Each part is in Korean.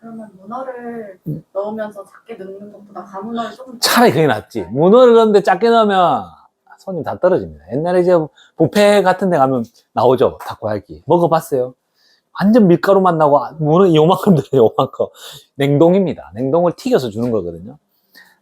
그러면 문어를 음. 넣으면서 작게 넣는 것보다 가문어를 조금 차라리 그게 낫지. 문어를 넣는데 작게 넣으면 손님 다 떨어집니다. 옛날에 이제 뷔페 같은 데 가면 나오죠. 타코야끼. 먹어봤어요? 완전 밀가루만 나고 문어 요만큼 들어요. 요만큼. 냉동입니다. 냉동을 튀겨서 주는 거거든요.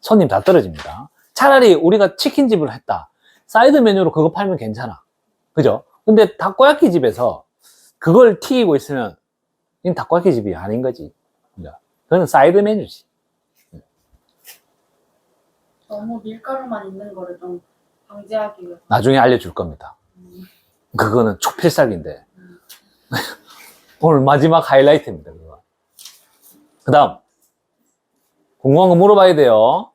손님 다 떨어집니다. 차라리 우리가 치킨집을 했다. 사이드 메뉴로 그거 팔면 괜찮아. 그죠? 근데 타코야끼 집에서 그걸 튀기고 있으면 이건 타코야끼 집이 아닌 거지. 그죠? 그거는 사이드 메뉴지. 너무 밀가루만 있는 거를 좀 방지하기 위해서 나중에 알려줄 겁니다. 음, 그거는 초필살기인데. 음. 오늘 마지막 하이라이트입니다, 그거. 그 다음. 궁금한 거 물어봐야 돼요.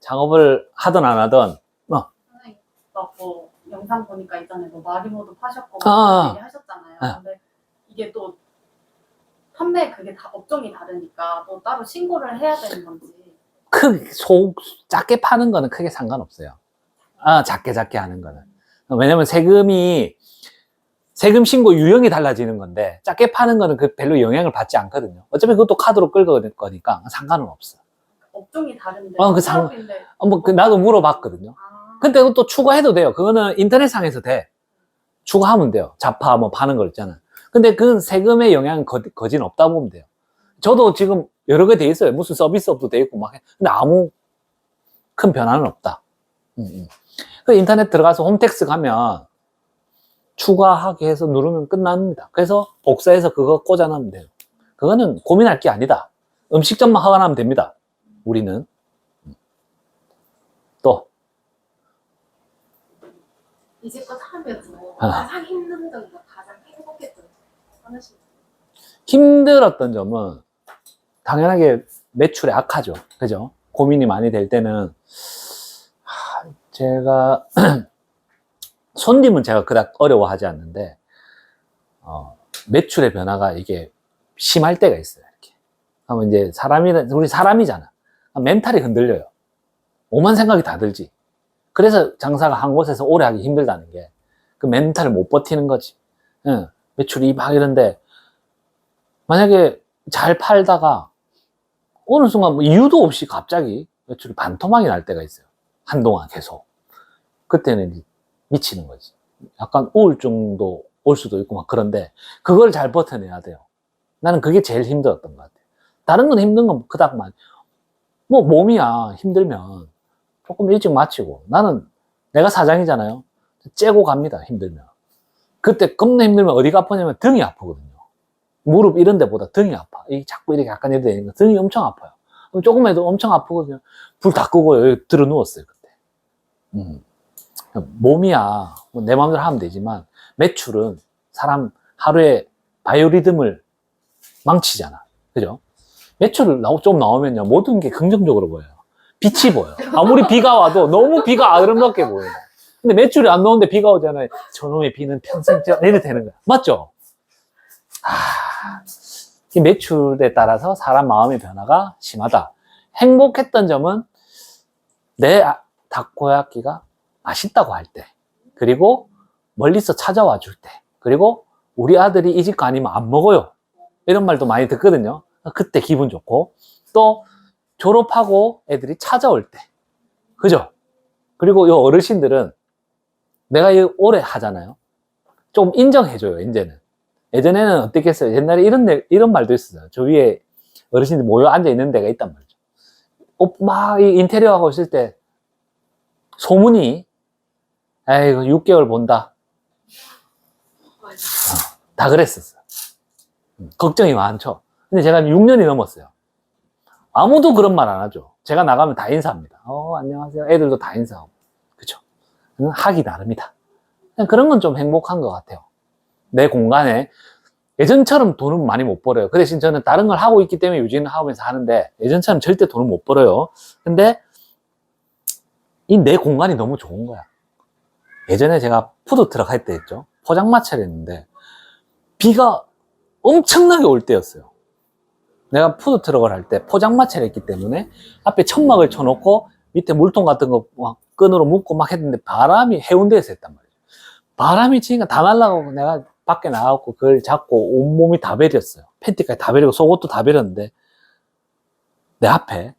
창업을 하든 안 하든. 어, 선생님 막뭐 영상 보니까 있잖아요 뭐 마리모도 파셨고 아, 아. 막 얘기 하셨잖아요 아. 근데 이게 또 판매 그게 다 업종이 다르니까 또 따로 신고를 해야 되는 건지 크, 소, 작게 파는 거는 크게 상관없어요. 아, 작게 작게 하는 거는. 왜냐면 세금이, 세금 신고 유형이 달라지는 건데, 작게 파는 거는 그 별로 영향을 받지 않거든요. 어차피 그것도 카드로 끌고 거니까 상관은 없어. 업종이 다른데 어, 그 상- 어, 뭐, 그 나도 물어봤거든요. 아, 근데 그것도 추가해도 돼요. 그거는 인터넷상에서 돼. 추가하면 돼요. 자파 뭐 파는 거 있잖아. 근데 그건 세금의 영향은 거, 거진 없다 보면 돼요. 저도 지금 여러 개 돼 있어요. 무슨 서비스업도 돼 있고 막 해. 근데 아무 큰 변화는 없다. 음, 음. 그 인터넷 들어가서 홈택스 가면 추가하기 해서 누르면 끝납니다. 그래서 복사해서 그거 꽂아놓으면 돼요. 그거는 고민할 게 아니다. 음식점만 허가하면 됩니다. 우리는. 음. 또, 이제껏 하면서 아. 가장 힘든 점과 가장 행복했던 점 힘들었던 점은 당연하게 매출에 악하죠. 그죠? 고민이 많이 될 때는 하, 제가 손님은 제가 그닥 어려워하지 않는데 어, 매출의 변화가 이게 심할 때가 있어요. 이렇게. 하면 이제 사람이 우리 사람이잖아. 멘탈이 흔들려요. 오만 생각이 다 들지. 그래서 장사가 한 곳에서 오래 하기 힘들다는 게 그 멘탈을 못 버티는 거지. 응. 매출이 막 이런데 만약에 잘 팔다가 어느 순간 뭐 이유도 없이 갑자기 매출이 반토막이 날 때가 있어요. 한동안 계속. 그때는 미치는 거지. 약간 우울증도 올 수도 있고 막 그런데 그걸 잘 버텨내야 돼요. 나는 그게 제일 힘들었던 것 같아요. 다른 건 힘든 건 그닥 많이. 뭐 몸이야 힘들면 조금 일찍 마치고 나는 내가 사장이잖아요. 째고 갑니다 힘들면. 그때 겁나 힘들면 어디가 아프냐면 등이 아프거든요. 무릎 이런 데보다 등이 아파. 이 자꾸 이렇게 약간 이렇게 되니까 등이 엄청 아파요. 그럼 조금 해도 엄청 아프거든요. 불 다 끄고 여기 들어 누웠어요, 그때. 음. 몸이야. 뭐 내 마음대로 하면 되지만 매출은 사람 하루에 바이오리듬을 망치잖아. 그죠? 매출을 좀 나오면요. 모든 게 긍정적으로 보여요. 빛이 보여. 아무리 비가 와도 너무 비가 아름답게 보여요. 근데 매출이 안 나오는데 비가 오잖아요. 저놈의 비는 평생 저- 이렇게 되는 거야. 맞죠? 아, 이 매출에 따라서 사람 마음의 변화가 심하다. 행복했던 점은 내 아- 닭고야끼가 맛있다고 할 때, 그리고 멀리서 찾아와 줄 때, 그리고 우리 아들이 이집거 아니면 안 먹어요. 이런 말도 많이 듣거든요. 그때 기분 좋고, 또 졸업하고 애들이 찾아올 때, 그죠? 그리고 이 어르신들은 내가 이 오래 하잖아요. 좀 인정해줘요, 이제는. 예전에는 어땠겠어요? 옛날에 이런, 내- 이런 말도 있었어요. 저 위에 어르신들 모여 앉아 있는 데가 있단 말이죠. 어, 막, 이 인테리어 하고 있을 때, 소문이, 에이구, 6개월 본다. 어, 다 그랬었어요. 음, 걱정이 많죠. 근데 제가 6년이 넘었어요. 아무도 그런 말 안 하죠. 제가 나가면 다 인사합니다. 어, 안녕하세요. 애들도 다 인사하고. 하기 나름이다. 그냥 그런 건 좀 행복한 것 같아요. 내 공간에 예전처럼 돈은 많이 못 벌어요. 그 대신 저는 다른 걸 하고 있기 때문에 유지는 하면서 하는데 예전처럼 절대 돈을 못 벌어요. 근데 이 내 공간이 너무 좋은 거야. 예전에 제가 푸드트럭 할때 했죠. 포장마차를 했는데 비가 엄청나게 올 때였어요. 내가 푸드트럭을 할 때 포장마차를 했기 때문에 앞에 천막을 쳐놓고 밑에 물통 같은 거 막 끈으로 묶고 막 했는데 바람이 해운대에서 했단 말이에요. 바람이 치니까 다 날라가고 내가 밖에 나가고 그걸 잡고 온몸이 다 베렸어요. 팬티까지 다 베리고 속옷도 다 베렸는데 내 앞에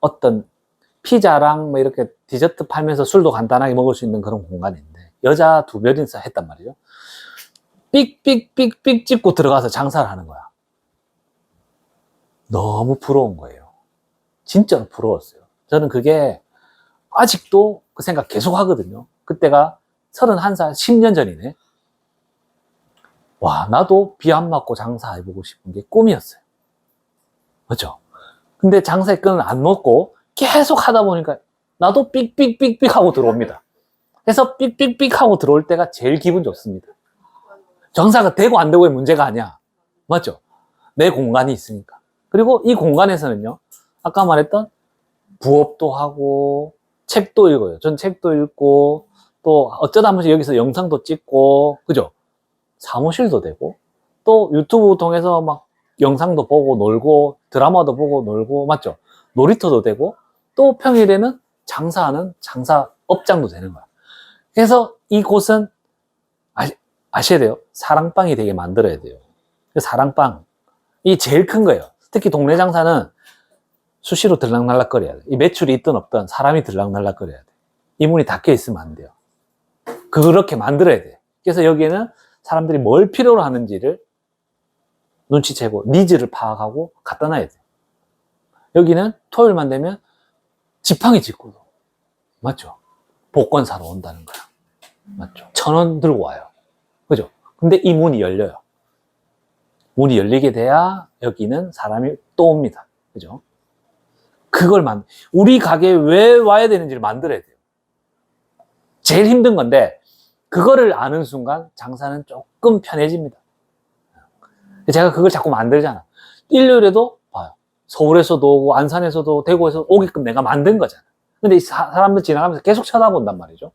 어떤 피자랑 뭐 이렇게 디저트 팔면서 술도 간단하게 먹을 수 있는 그런 공간인데 여자 두 명이서 했단 말이죠. 삑삑삑삑 찍고 들어가서 장사를 하는 거야. 너무 부러운 거예요. 진짜로 부러웠어요. 저는 그게 아직도 그 생각 계속 하거든요. 그때가 31살, 10년 전이네. 와, 나도 비 안 맞고 장사해보고 싶은 게 꿈이었어요. 그죠? 근데 장사의 끈을 안 놓고 계속 하다 보니까 나도 삑삑삑삑 하고 들어옵니다. 그래서 삑삑삑 하고 들어올 때가 제일 기분 좋습니다. 장사가 되고 안 되고의 문제가 아니야. 맞죠? 내 공간이 있으니까. 그리고 이 공간에서는요, 아까 말했던 부업도 하고, 책도 읽어요. 전 책도 읽고, 또 어쩌다 한 번씩 여기서 영상도 찍고, 그죠? 사무실도 되고, 또 유튜브 통해서 막 영상도 보고 놀고, 드라마도 보고 놀고, 맞죠? 놀이터도 되고, 또 평일에는 장사하는 장사 업장도 되는 거야. 그래서 이곳은 아시, 아셔야 돼요. 사랑방이 되게 만들어야 돼요. 그 사랑방. 이 제일 큰 거예요. 특히 동네 장사는 수시로 들락날락거려야 돼. 이 매출이 있든 없든 사람이 들락날락거려야 돼. 이 문이 닫혀 있으면 안 돼요. 그렇게 만들어야 돼. 그래서 여기에는 사람들이 뭘 필요로 하는지를 눈치채고 니즈를 파악하고 갖다 놔야 돼. 여기는 토요일만 되면 지팡이 짚고도 맞죠? 복권 사러 온다는 거야. 맞죠? 천 원 들고 와요. 그죠? 근데 이 문이 열려요. 문이 열리게 돼야 여기는 사람이 또 옵니다. 그죠? 그걸 만, 우리 가게에 왜 와야 되는지를 만들어야 돼요. 제일 힘든 건데, 그거를 아는 순간 장사는 조금 편해집니다. 제가 그걸 자꾸 만들잖아. 일요일에도 봐요. 서울에서도 오고, 안산에서도, 대구에서 오게끔 내가 만든 거잖아. 근데 이 사, 사람들 지나가면서 계속 쳐다본단 말이죠.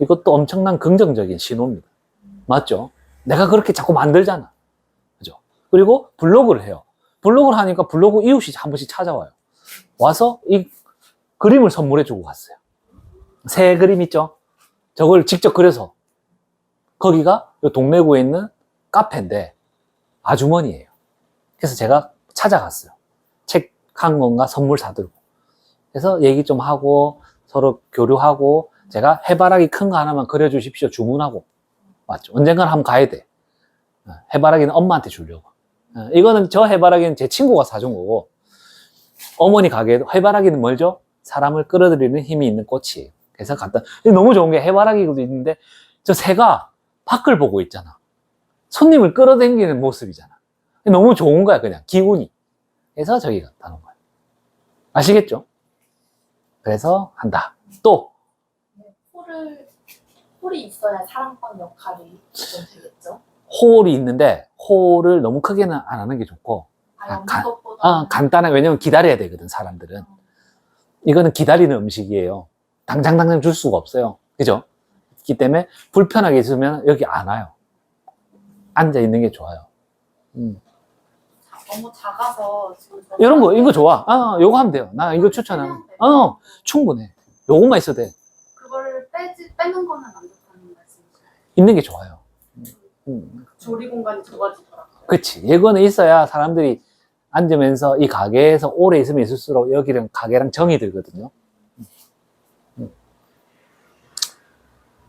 이것도 엄청난 긍정적인 신호입니다. 맞죠? 내가 그렇게 자꾸 만들잖아. 그죠? 그리고 블로그를 해요. 블로그를 하니까 블로그 이웃이 한 번씩 찾아와요. 와서 이 그림을 선물해 주고 갔어요. 새 그림 있죠? 저걸 직접 그려서 거기가 요 동래구에 있는 카페인데 아주머니예요. 그래서 제가 찾아갔어요. 책한 건가 선물 사들고. 그래서 얘기 좀 하고 서로 교류하고 제가 해바라기 큰 거 하나만 그려주십시오 주문하고 맞죠? 언젠가는 한번 가야 돼. 어, 해바라기는 엄마한테 주려고. 어, 이거는 저 해바라기는 제 친구가 사준 거고 어머니 가게에도 해바라기는 뭘죠? 사람을 끌어들이는 힘이 있는 꽃이. 그래서 이게 너무 좋은 게 해바라기도 있는데 저 새가 밖을 보고 있잖아. 손님을 끌어당기는 모습이잖아. 너무 좋은 거야 그냥 기분이. 그래서 저기 놓은 거야. 아시겠죠? 그래서 한다. 또 홀을 홀이 있어야 사랑방 역할이 좀 되겠죠. 홀이 있는데 홀을 너무 크게는 안 하는 게 좋고 아, 가- 것보다 아, 간단해. 왜냐면 기다려야 되거든, 사람들은. 이거는 기다리는 음식이에요. 당장 당장 줄 수가 없어요. 그죠? 그렇기 때문에 불편하게 있으면 여기 안 와요. 앉아 있는 게 좋아요. 음. 너무 작아서 지금 저 이런 거, 이거 좋아. 아, 요거 하면 돼요. 나 이거 추천하는. 어, 충분해. 요것만 있어도 돼. 그걸 빼지 빼는 거는 안 좋다는 말씀이죠. 있는 게 좋아요. 음. 조리 공간이 좁아지더라고요. 그치. 이거는 있어야 사람들이 앉으면서 이 가게에서 오래 있으면 있을수록 여기는 가게랑 정이 들거든요. 음.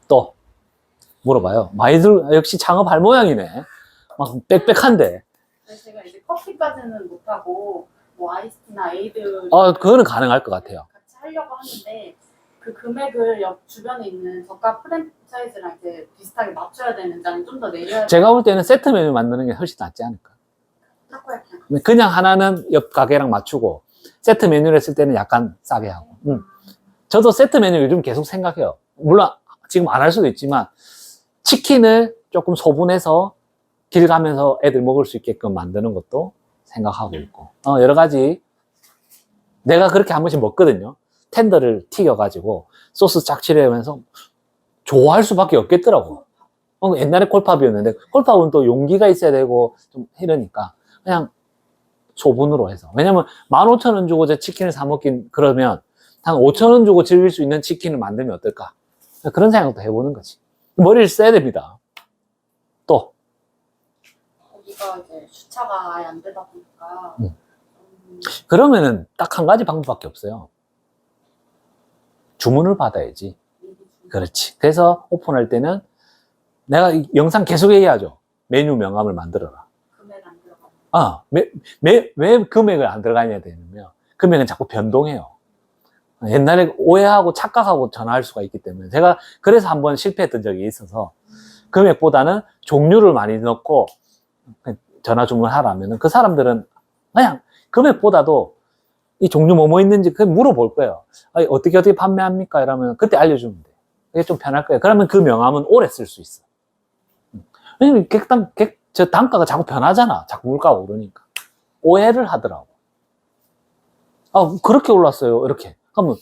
또 물어봐요. 많이들 역시 창업할 모양이네. 막 빽빽한데. 그래서 제가 이제 커피까지는 못하고 뭐 아이스티나 에이드 어, 그거는 가능할 것 같아요. 같이 하려고 하는데 그 금액을 옆 주변에 있는 저가 프랜차이즈랑 이제 비슷하게 맞춰야 되는지 아니면 좀 더 내려야 제가 볼 때는 세트 메뉴 만드는 게 훨씬 낫지 않을까. 타코야 그냥 근데 그냥 하나는 옆 가게랑 맞추고 세트 메뉴를 했을 때는 약간 싸게 하고. 음. 저도 세트 메뉴 요즘 계속 생각해요. 물론 지금 안 할 수도 있지만 치킨을 조금 소분해서 길 가면서 애들 먹을 수 있게끔 만드는 것도 생각하고 있고 어, 여러 가지 내가 그렇게 한 번씩 먹거든요. 텐더를 튀겨가지고 소스 쫙 칠하면서 좋아할 수밖에 없겠더라고. 어, 옛날에 콜팝이었는데 콜팝은 또 용기가 있어야 되고 좀 이러니까 그냥 소분으로 해서. 왜냐면 15,000원 주고 저 치킨을 사 먹긴 그러면 한 5,000원 주고 즐길 수 있는 치킨을 만들면 어떨까? 그런 생각도 해보는 거지. 머리를 써야 됩니다. 저희가 이제 주차가 아예 안 되다 보니까 음. 음, 그러면은 딱 한 가지 방법밖에 없어요. 주문을 받아야지. 그렇지. 그래서 오픈할 때는 내가 이 영상 계속 얘기하죠. 메뉴 명함을 만들어라. 금액 안 들어가는 아, 매, 매, 왜 금액을 안 들어가냐 되냐면 금액은 자꾸 변동해요. 옛날에 오해하고 착각하고 전화할 수가 있기 때문에 제가 그래서 한번 실패했던 적이 있어서 금액보다는 종류를 많이 넣고 전화 주문하라면 그 사람들은 그냥 금액보다도 이 종류 뭐 뭐 있는지 그냥 물어볼 거예요. 아니, 어떻게 어떻게 판매합니까? 이러면 그때 알려주면 돼. 그게 좀 편할 거예요. 그러면 그 명함은 오래 쓸 수 있어. 왜냐면 객단, 객, 저 단가가 자꾸 변하잖아. 자꾸 물가가 오르니까. 오해를 하더라고. 아, 그렇게 올랐어요. 이렇게. 하면,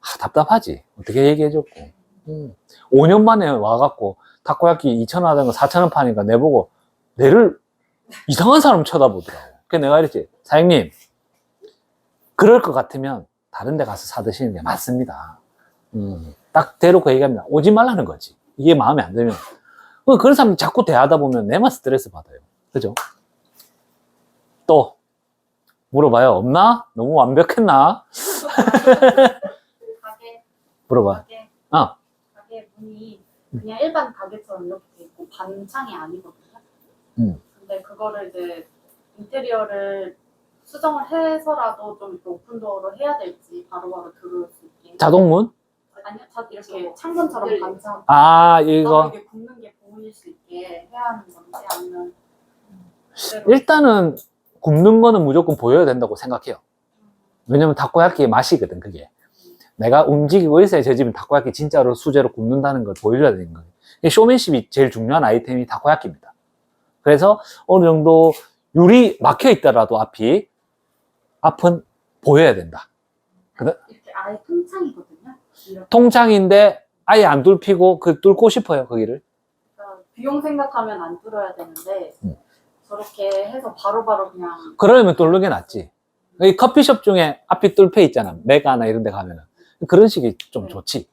아, 답답하지. 어떻게 얘기해줬고. 음. 5년 만에 와갖고, 타코야키 2,000원 하던 거 4,000원 파니까 내보고, 내를 이상한 사람 쳐다보더라고. 그래서 내가 이랬지. 사장님, 그럴 것 같으면 다른 데 가서 사 드시는 게 맞습니다. 음, 딱 대놓고 얘기합니다. 오지 말라는 거지. 이게 마음에 안 들면. 어, 그런 사람 자꾸 대하다 보면 내만 스트레스 받아요. 그죠? 또, 물어봐요. 없나? 너무 완벽했나? 가게 물어봐. 가게 어. 가게 문이 그냥 일반 가게처럼 이렇게 돼 있고 반창이 아니거든요. 음. 근데 그거를 이제 인테리어를 수정을 해서라도 좀 이렇게 오픈도어로 해야 될지 바로바로 들어올 수 있게. 자동문? 아니요, 자, 이렇게 창문처럼. 반창. 아, 이거. 이게 굽는 게 보일 수 있게 해야 하는 건지 아니면 그대로 일단은 굽는 거는 무조건 보여야 된다고 생각해요. 왜냐면 타코야키의 맛이거든, 그게. 내가 움직이고 있어야 저 집은 타코야키 진짜로 수제로 굽는다는 걸 보여줘야 되는 거예요. 이 쇼맨십이 제일 중요한 아이템이 타코야키입니다. 그래서 어느 정도 유리 막혀 있더라도 앞이, 앞은 보여야 된다. 이렇게 아예 통창이거든요. 이렇게 통창인데 아예 안 뚫히고 그 뚫고 싶어요, 거기를. 그러니까 비용 생각하면 안 뚫어야 되는데 음. 저렇게 해서 바로바로 그냥 그러면 뚫는 게 낫지. 이 커피숍 중에 앞이 뚫혀 있잖아. 메가나 이런 데 가면은. 그런 식이 좀 네. 좋지.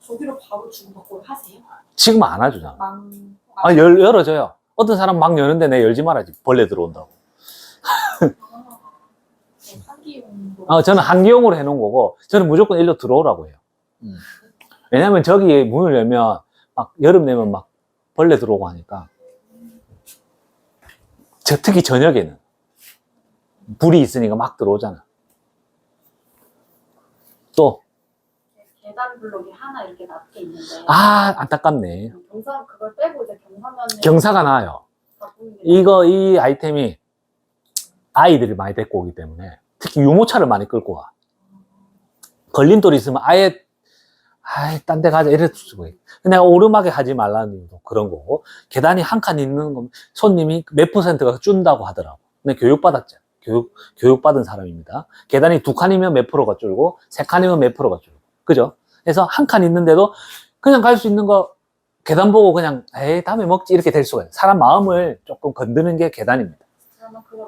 저기로 바로 주문받고 하세요? 지금 안 해주잖아. 망 아, 열, 열어줘요. 어떤 사람 막 여는데 내 열지 말아야지. 벌레 들어온다고. 네, 한기용으로. 아, 저는 한기용으로 해놓은 거고, 저는 무조건 일로 들어오라고 해요. 음. 왜냐면 저기 문을 열면, 막, 여름 되면 막 벌레 들어오고 하니까. 저, 특히 저녁에는. 불이 있으니까 막 들어오잖아. 또, 계단 블록이 하나 이렇게 낮게 있는데 아, 안타깝네. 경사 그걸 빼고 이제 경사면을 경사가 나요. 이거, 이 아이템이 아이들이 많이 데리고 오기 때문에 특히 유모차를 많이 끌고 와. 걸림돌이 있으면 아예, 아이, 딴 데 가자. 있 내가 오르막에 하지 말라는 이유도 그런 거고, 계단이 한 칸 있는 건 손님이 몇 퍼센트가 준다고 하더라고. 근데 교육받았죠. 교육, 교육받은 사람입니다. 계단이 두 칸이면 몇 프로가 줄고, 세 칸이면 몇 프로가 줄고. 그죠? 그래서 한 칸 있는데도 그냥 갈 수 있는 거 계단 보고 그냥, 에이, 다음에 먹지. 이렇게 될 수가 있어요. 사람 마음을 조금 건드는 게 계단입니다. 그러면 그걸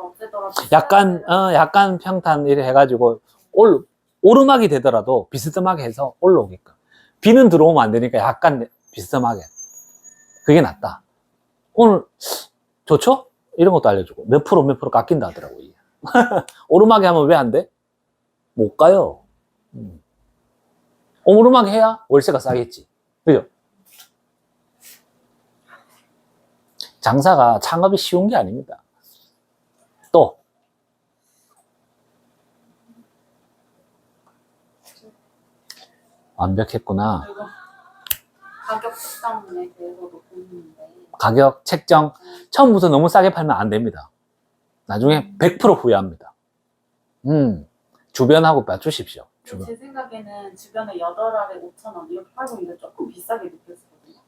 약간, 어, 약간 평탄 이래 해가지고, 올, 오르막이 되더라도 비스듬하게 해서 올라오게끔. 비는 들어오면 안 되니까 약간 비스듬하게. 그게 낫다. 오늘, 좋죠? 이런 것도 알려주고. 몇 프로, 몇 프로 깎인다 하더라고, 이게. 오르막에 하면 왜 안 돼? 못 가요. 음. 오르막에 해야 월세가 싸겠지. 그죠? 장사가 창업이 쉬운 게 아닙니다. 또, 완벽했구나. 가격 책정에 대해서도 보는데 가격 책정 처음부터 너무 싸게 팔면 안 됩니다. 나중에 100% 후회합니다. 음, 주변하고 맞추십시오. 주변. 제 생각에는 주변에 8알에 5,000원 이렇게 팔고 있는데 조금 비싸게 느꼈거든요.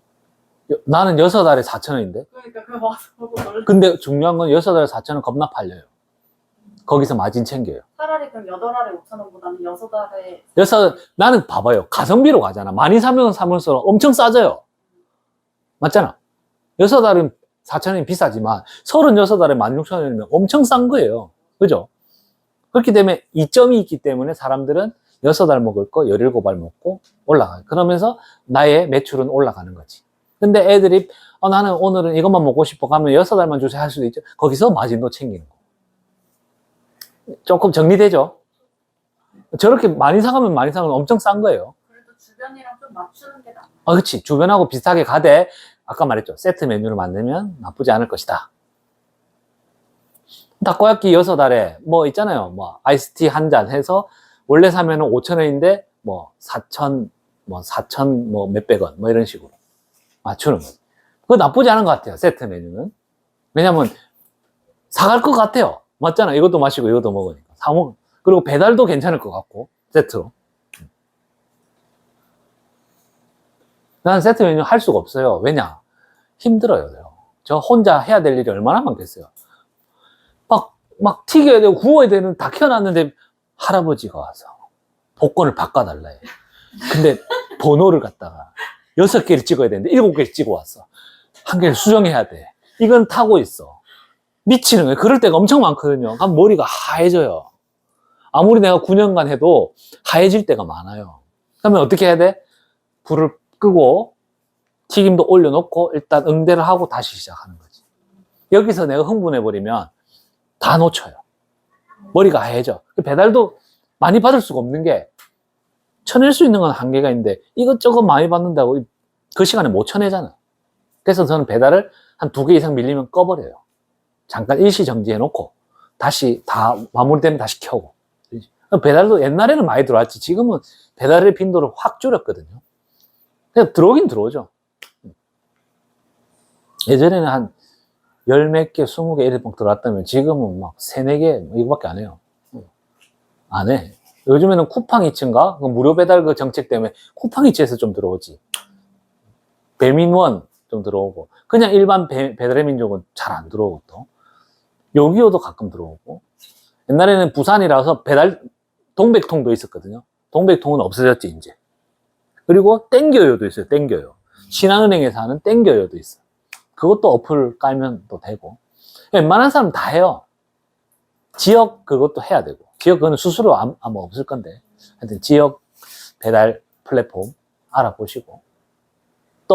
여- 나는 6알에 4,000원인데? 그러니까 그거 와서 보고 놀라. 근데 중요한 건 6알에 4,000원 겁나 팔려요. 거기서 마진 챙겨요. 차라리 그럼 8알에 5,000원보다는 6알에 그래서 나는 봐봐요. 가성비로 가잖아. 많이 사면 사면서 엄청 싸져요. 맞잖아. 6알은 4,000원이 비싸지만 36알에 16,000원이면 엄청 싼 거예요. 그죠? 그렇기 때문에 이점이 있기 때문에 사람들은 6알 먹을 거 17알 먹고 올라가요. 그러면서 나의 매출은 올라가는 거지. 근데 애들이 어, 나는 오늘은 이것만 먹고 싶어 가면 여섯 알만 주세요 할 수도 있죠. 거기서 마진도 챙기는 거. 조금 정리되죠? 저렇게 많이 사가면 많이 사가면 엄청 싼 거예요. 그래도 주변이랑 좀 맞추는 게 나아. 아, 그치. 주변하고 비슷하게 가되, 아까 말했죠. 세트 메뉴를 만들면 나쁘지 않을 것이다. 타코야끼 여섯 알에, 뭐 있잖아요. 뭐, 아이스티 한 잔 해서, 원래 사면은 5천원인데, 뭐, 4천, 뭐, 4천, 뭐, 몇백 원, 뭐 이런 식으로 맞추는 거지. 그거 나쁘지 않은 것 같아요. 세트 메뉴는. 왜냐면, 사갈 것 같아요. 맞잖아. 이것도 마시고 이것도 먹으니까. 사먹, 그리고 배달도 괜찮을 것 같고, 세트로. 나는 세트 메뉴 할 수가 없어요. 왜냐? 힘들어요. 저 혼자 해야 될 일이 얼마나 많겠어요. 막, 막 튀겨야 되고 구워야 되는 다 켜놨는데 할아버지가 와서 복권을 바꿔달라 해. 근데 번호를 갖다가 여섯 개를 찍어야 되는데 일곱 개를 찍어 왔어. 한 개를 수정해야 돼. 이건 타고 있어. 미치는 거예요. 그럴 때가 엄청 많거든요. 그럼 머리가 하얘져요. 아무리 내가 9년간 해도 하얘질 때가 많아요. 그러면 어떻게 해야 돼? 불을 끄고 튀김도 올려놓고 일단 응대를 하고 다시 시작하는 거지. 여기서 내가 흥분해버리면 다 놓쳐요. 머리가 하얘져. 배달도 많이 받을 수가 없는 게 쳐낼 수 있는 건 한계가 있는데 이것저것 많이 받는다고 그 시간에 못 쳐내잖아. 그래서 저는 배달을 한 두 개 이상 밀리면 꺼버려요. 잠깐 일시 정지해놓고 다시 다 마무리되면 다시 켜고. 배달도 옛날에는 많이 들어왔지. 지금은 배달의 빈도를 확 줄였거든요. 그냥 들어오긴 들어오죠. 예전에는 한 열 몇 개, 스무 개 이렇게 들어왔다면 지금은 막 세네 개뭐 이거밖에 안 해요. 안 해. 요즘에는 쿠팡이츠인가? 그 무료 배달 그 정책 때문에 쿠팡이츠에서 좀 들어오지. 배민원 좀 들어오고. 그냥 일반 배, 배달의 민족은 잘 안 들어오고 또. 요기요도 가끔 들어오고. 옛날에는 부산이라서 배달, 동백통도 있었거든요. 동백통은 없어졌지, 이제. 그리고 땡겨요도 있어요, 땡겨요. 신한은행에서 하는 땡겨요도 있어요. 그것도 어플 깔면 또 되고. 웬만한 사람 다 해요. 지역 그것도 해야 되고. 지역 그거는 수수료 아마 없을 건데. 하여튼 지역 배달 플랫폼 알아보시고.